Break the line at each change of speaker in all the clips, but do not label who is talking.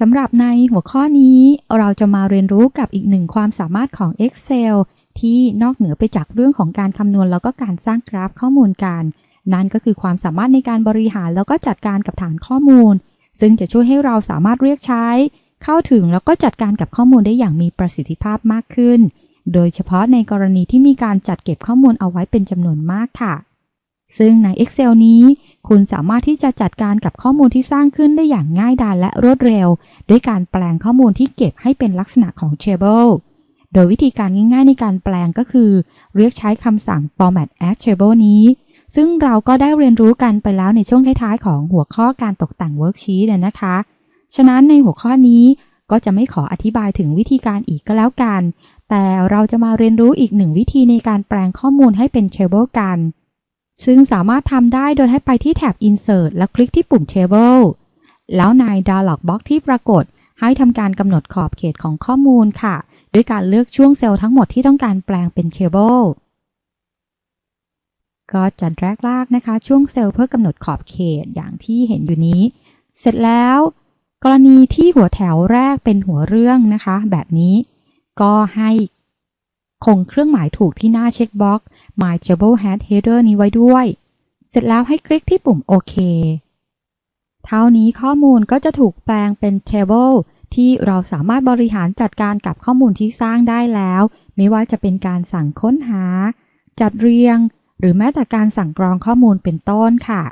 สำหรับในหัวข้อนี้เราจะมาเรียนรู้กับอีกหนึ่งความสามารถของ Excel ที่นอกเหนือไปจากเรื่องของการคำนวณแล้วก็การสร้างกราฟข้อมูลกัน นั่นก็คือความสามารถในการบริหารแล้วก็จัดการกับฐานข้อมูล ซึ่งจะช่วยให้เราสามารถเรียกใช้ เข้าถึงแล้วก็จัดการกับข้อมูลได้อย่างมีประสิทธิภาพมากขึ้น โดยเฉพาะในกรณีที่มีการจัดเก็บข้อมูลเอาไว้เป็นจำนวนมากค่ะ ซึ่งใน Excel นี้ คุณสามารถที่จะจัดการกับข้อมูลที่สร้างขึ้นได้อย่างง่ายดายและรวดเร็ว ด้วยการแปลงข้อมูลที่เก็บให้เป็นลักษณะของ table โดยวิธีการง่ายๆในการแปลงก็คือ เรียกใช้คำสั่ง format as table นี้ ซึ่งเราก็ได้เรียนรู้กันไปแล้วในช่วงท้ายๆ ของหัวข้อการตกแต่ง worksheet นะคะ ฉะนั้นในหัวข้อนี้ก็จะไม่ขออธิบายถึงวิธีการอีกก็แล้วกัน แต่เราจะมาเรียนรู้อีกหนึ่งวิธีในการแปลงข้อมูลให้เป็น table กัน ซึ่งสามารถทำได้โดยให้ไปที่แท็บ insert แล้วคลิกที่ปุ่ม table แล้วใน dialog box ที่ปรากฏ ให้ทำการกำหนดขอบเขตของข้อมูลค่ะ ด้วยการเลือกช่วงเซลล์ทั้งหมดที่ต้องการแปลงเป็น table ก็จะ drag ลากนะคะ ช่วงเซลล์เพื่อกำหนดขอบเขตอย่างที่เห็นอยู่นี้ เสร็จแล้ว กรณีที่หัวแถวแรกเป็นหัวเรื่องนะคะ แบบนี้ก็ให้ คงเครื่องหมายถูกที่หน้าเช็คบ็อกซ์ My Table Head Header นี้ไว้ด้วย เสร็จแล้วให้คลิกที่ปุ่มโอเคเท่านี้ข้อมูลก็จะถูกแปลงเป็น Table ที่เราสามารถบริหารจัดการกับข้อมูลที่สร้างได้แล้ว ไม่ว่าจะเป็นการสั่งค้นหา จัดเรียง หรือแม้แต่การสั่งกรองข้อมูลเป็นต้นค่ะ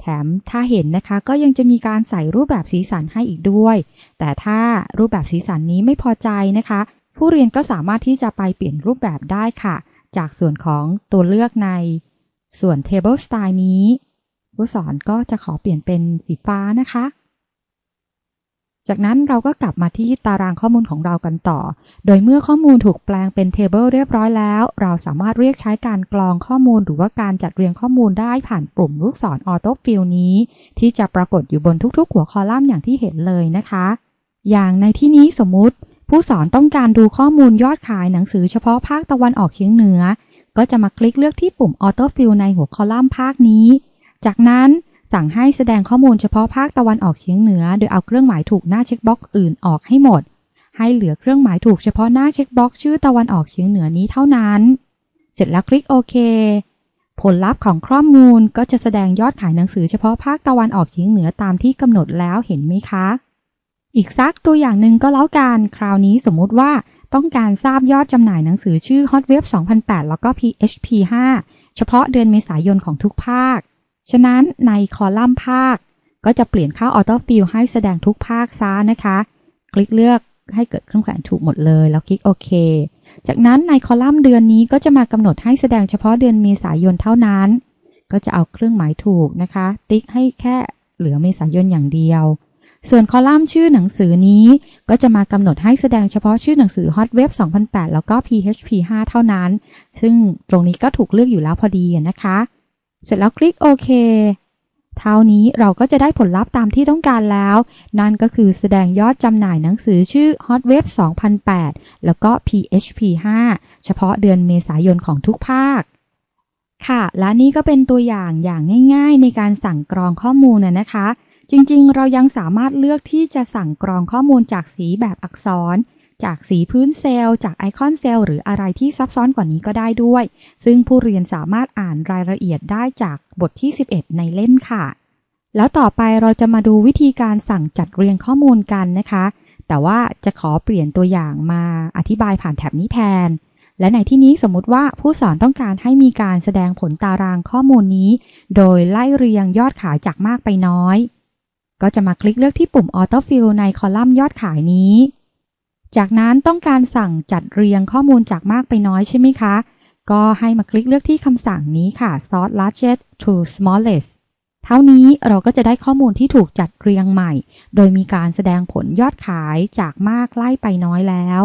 แถมถ้าเห็นนะคะก็ยังจะมีการใส่รูปแบบสีสันให้อีกด้วย แต่ถ้ารูปแบบสีสันนี้ไม่พอใจนะคะ ผู้เรียนก็สามารถที่จะไปเปลี่ยนรูปแบบได้ค่ะ จากส่วนของตัวเลือกใน ส่วน Table Style นี้ ผู้สอนก็จะขอเปลี่ยนเป็นสีฟ้านะคะ จากนั้นเราก็กลับมาที่ตารางข้อมูลของเรากันต่อ โดยเมื่อข้อมูลถูกแปลงเป็น Table เรียบร้อยแล้ว เราสามารถเรียกใช้การกรองข้อมูลหรือว่าการจัดเรียงข้อมูลได้ผ่านปุ่มลูกศร Auto Fill นี้ ที่จะปรากฏอยู่บนทุกๆ หัวคอลัมน์อย่างที่เห็นเลยนะคะ อย่างในที่นี้สมมุติ ผู้สอนต้องการดูข้อมูลยอดขายหนังสือเฉพาะภาคตะวันออกเฉียงเหนือ ก็จะมาคลิกเลือกที่ปุ่ม Auto Fill ในหัวคอลัมน์ภาคนี้ จากนั้นสั่งให้แสดงข้อมูลเฉพาะภาคตะวันออกเฉียงเหนือ โดยเอาเครื่องหมายถูกหน้าเช็คบ็อกซ์อื่นออกให้หมด ให้เหลือเครื่องหมายถูกเฉพาะหน้าเช็คบ็อกซ์ชื่อตะวันออกเฉียงเหนือนี้เท่านั้น เสร็จแล้วคลิกโอเค ผลลัพธ์ของข้อมูลก็จะแสดงยอดขายหนังสือเฉพาะภาคตะวันออกเฉียงเหนือตามที่กำหนดแล้วเห็นไหมคะ อีกสักตัวอย่างหนึ่งก็แล้วกันคราวนี้สมมุติว่าต้องการทราบยอดจำหน่ายหนังสือชื่อ Hot Web 2008 แล้วก็ PHP 5 เฉพาะเดือนเมษายนของทุกภาค ฉะนั้นในคอลัมน์ภาค ก็จะเปลี่ยนเข้า Auto Fill ให้แสดงทุกภาคซะนะคะ คลิกเลือกให้เกิดเครื่องแขวนถูกหมดเลย แล้วคลิกโอเค จากนั้นในคอลัมน์เดือนนี้ก็จะมากำหนดให้แสดงเฉพาะเดือนเมษายนเท่านั้น ก็จะเอาเครื่องหมายถูกนะคะ ติ๊กให้แค่เหลือเมษายนอย่างเดียว ส่วนคอลัมน์ชื่อหนังสือนี้ ก็จะมากำหนดให้แสดงเฉพาะชื่อหนังสือ Hot Web 2008 แล้วก็ PHP 5 เท่านั้น ซึ่งตรงนี้ก็ถูกเลือกอยู่แล้วพอดีนะคะ เสร็จแล้วคลิกโอเคเท่านี้เราก็จะได้ผลลัพธ์ตามที่ต้องการแล้ว นั่นก็คือแสดงยอดจำหน่ายหนังสือชื่อ Hot Web 2008 แล้วก็ PHP 5 เฉพาะเดือนเมษายนของทุกภาค ค่ะ และนี่ก็เป็นตัวอย่างอย่างง่าย ๆ ในการสั่งกรองข้อมูลนะนะคะ จริงๆ เรายังสามารถเลือกที่จะสั่งกรองข้อมูลจากสีแบบอักษร จากสีพื้นเซลล์ จากไอคอนเซลล์หรืออะไรที่ซับซ้อนกว่านี้ก็ได้ด้วย ซึ่งผู้เรียนสามารถอ่านรายละเอียดได้จากบทที่ 11 ในเล่มค่ะ แล้วต่อไปเราจะมาดูวิธีการสั่งจัดเรียงข้อมูลกันนะคะ แต่ว่าจะขอเปลี่ยนตัวอย่างมาอธิบายผ่านแถบนี้แทน และในที่นี้สมมุติว่าผู้สอนต้องการให้มีการแสดงผลตารางข้อมูลนี้ โดยไล่เรียงยอดขายจากมากไปน้อย ก็จะมาคลิกเลือกที่ปุ่ม Auto Fill ในคอลัมน์ยอดขายนี้ จากนั้นต้องการสั่งจัดเรียงข้อมูลจากมากไปน้อยใช่ไหมคะ ก็ให้มาคลิกเลือกที่คำสั่งนี้ค่ะ sort largest to smallest เท่านี้เราก็จะได้ข้อมูลที่ถูกจัดเรียงใหม่ โดยมีการแสดงผลยอดขายจากมากไล่ไปน้อยแล้ว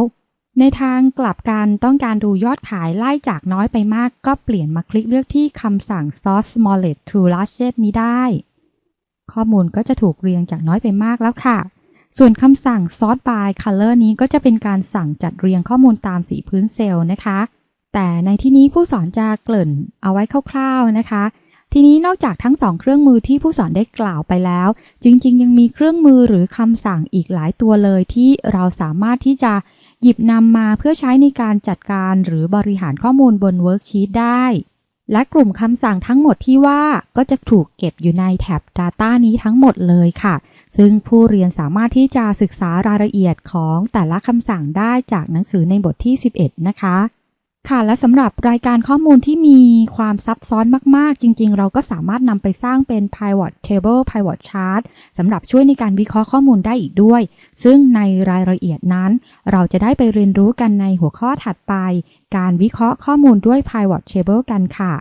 ในทางกลับกันต้องการดูยอดขายไล่จากน้อยไปมาก ก็เปลี่ยนมาคลิกเลือกที่คำสั่ง sort smallest to largest นี้ได้ ข้อมูลก็จะถูกเรียงจากน้อยไปมากแล้วค่ะ ส่วนคำสั่ง sort by color นี้ก็จะเป็นการสั่งจัดเรียงข้อมูลตามสีพื้นเซลล์นะคะ แต่ในที่นี้ผู้สอนจะเกริ่นเอาไว้คร่าวๆนะคะ ทีนี้นอกจากทั้งสองเครื่องมือที่ผู้สอนได้กล่าวไปแล้ว จริงๆ ยังมีเครื่องมือหรือคำสั่งอีกหลายตัวเลยที่เราสามารถที่จะหยิบนำมาเพื่อใช้ในการจัดการหรือบริหารข้อมูลบนเวิร์กชีตได้ และกลุ่มคำสั่งทั้งหมดที่ว่าก็จะถูกเก็บอยู่ในแท็บ Data นี้ทั้งหมดเลยค่ะ ซึ่งผู้เรียนสามารถที่จะศึกษารายละเอียดของแต่ละคำสั่งได้จากหนังสือในบทที่ 11 นะคะ ค่ะและสำหรับรายการข้อมูลที่มีความซับซ้อนมาก ๆ จริง ๆ เราก็สามารถนำไปสร้างเป็น pivot table pivot chart สำหรับช่วยในการวิเคราะห์ข้อมูลได้อีกด้วย ซึ่งในรายละเอียดนั้น เราจะได้ไปเรียนรู้กันในหัวข้อถัดไป การวิเคราะห์ข้อมูลด้วย pivot table กันค่ะ